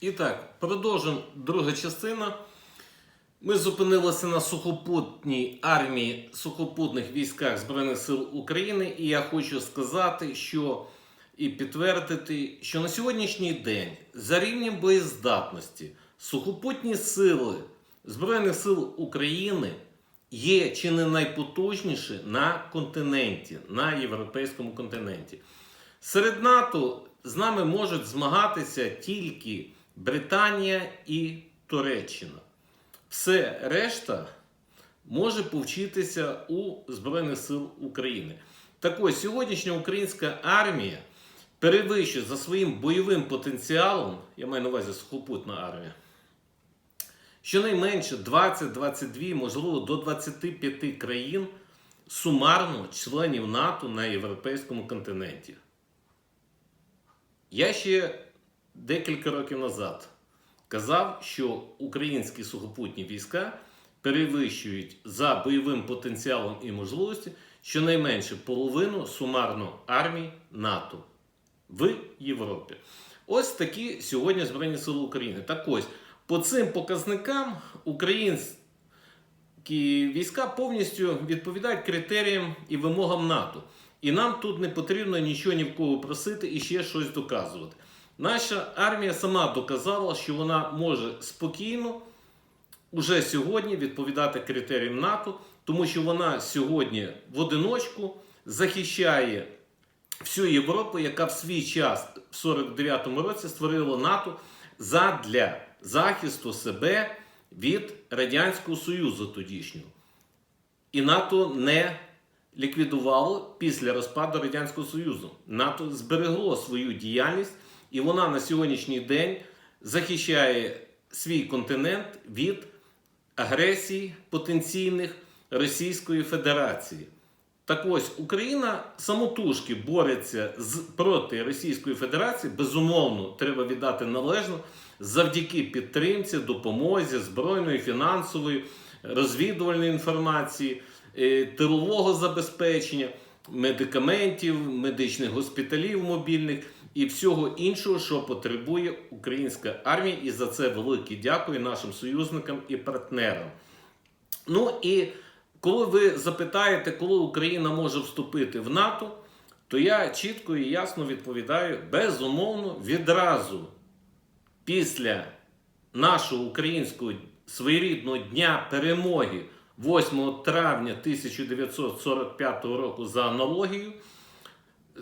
І так, продовжуємо друга частина. Ми зупинилися на сухопутній армії сухопутних військах Збройних сил України, і я хочу сказати, що і підтвердити, що на сьогоднішній день за рівнем боєздатності сухопутні сили Збройних сил України є чи не найпотужніші на континенті, на європейському континенті. Серед НАТО з нами можуть змагатися тільки Британія і Туреччина. Все решта може повчитися у Збройних сил України. Так ось сьогоднішня українська армія перевищує за своїм бойовим потенціалом, я маю на увазі сухопутна армія, щонайменше 20-22, можливо, до 25 країн сумарно членів НАТО на європейському континенті. Я ще декілька років назад казав, що українські сухопутні війська перевищують за бойовим потенціалом і можливості щонайменше половину сумарно армій НАТО в Європі. Ось такі сьогодні Збройні Сили України. Так ось, по цим показникам українські війська повністю відповідають критеріям і вимогам НАТО. І нам тут не потрібно нічого ні в кого просити і ще щось доказувати. Наша армія сама доказала, що вона може спокійно уже сьогодні відповідати критеріям НАТО, тому що вона сьогодні в одиночку захищає всю Європу, яка в свій час в 49-му році створила НАТО задля захисту себе від Радянського Союзу тодішнього. І НАТО не ліквідувало після розпаду Радянського Союзу. НАТО зберегло свою діяльність, і вона на сьогоднішній день захищає свій континент від агресії потенційних Російської Федерації. Так ось Україна самотужки бореться з проти Російської Федерації. Безумовно, треба віддати належно завдяки підтримці, допомозі, збройної, фінансової, розвідувальної інформації, е, тилового забезпечення, медикаментів, медичних госпіталів мобільних і всього іншого, що потребує українська армія. І за це велике дякую нашим союзникам і партнерам. Ну і коли ви запитаєте, коли Україна може вступити в НАТО, то я чітко і ясно відповідаю: безумовно, відразу після нашого українського своєрідного дня перемоги 8 травня 1945 року за аналогією,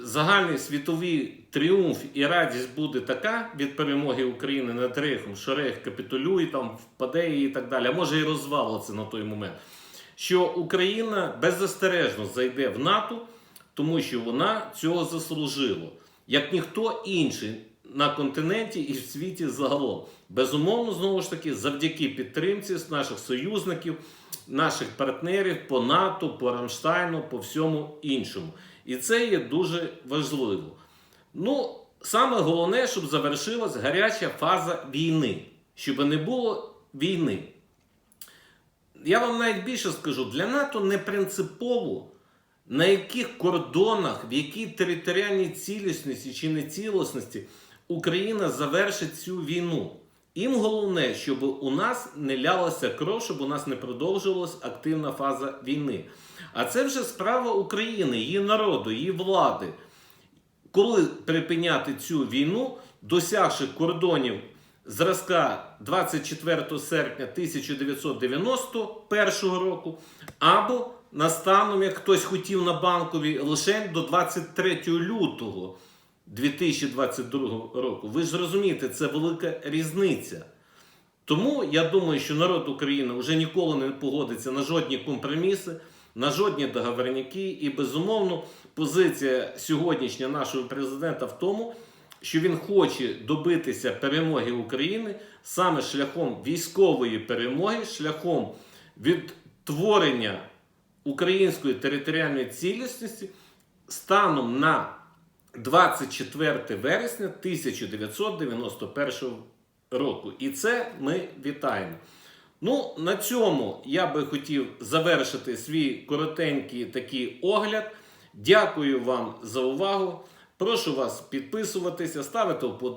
загальний світовий тріумф і радість буде така від перемоги України над Рейхом, що Рейх капітулює, там впаде і так далі, а може і розвалиться на той момент що Україна беззастережно зайде в НАТО, тому що вона цього заслужила, як ніхто інший на континенті і в світі загалом. Безумовно, знову ж таки, завдяки підтримці наших союзників, наших партнерів по НАТО, по Рамштайну, по всьому іншому. І це є дуже важливо. Ну, саме головне, щоб завершилась гаряча фаза війни, щоб не було війни. Я вам навіть більше скажу, для НАТО не принципово, на яких кордонах, в якій територіальній цілісності чи нецілісності Україна завершить цю війну. Їм головне, щоб у нас не лялася кров, щоб у нас не продовжувалась активна фаза війни. А це вже справа України, її народу, її влади. Коли припиняти цю війну, досягши кордонів зразка 24 серпня 1991 року, або настаном, як хтось хотів на банковій, лише до 23 лютого 2022 року. Ви ж розумієте, це велика різниця. Тому я думаю, що народ України вже ніколи не погодиться на жодні компроміси, на жодні договорняки. І безумовно, позиція сьогоднішня нашого президента в тому, що він хоче добитися перемоги України саме шляхом військової перемоги, шляхом відтворення української територіальної цілісності станом на 24 вересня 1991 року. І це ми вітаємо. Ну, на цьому я би хотів завершити свій коротенький такий огляд. Дякую вам за увагу. Прошу вас підписуватися, ставити вподобайки.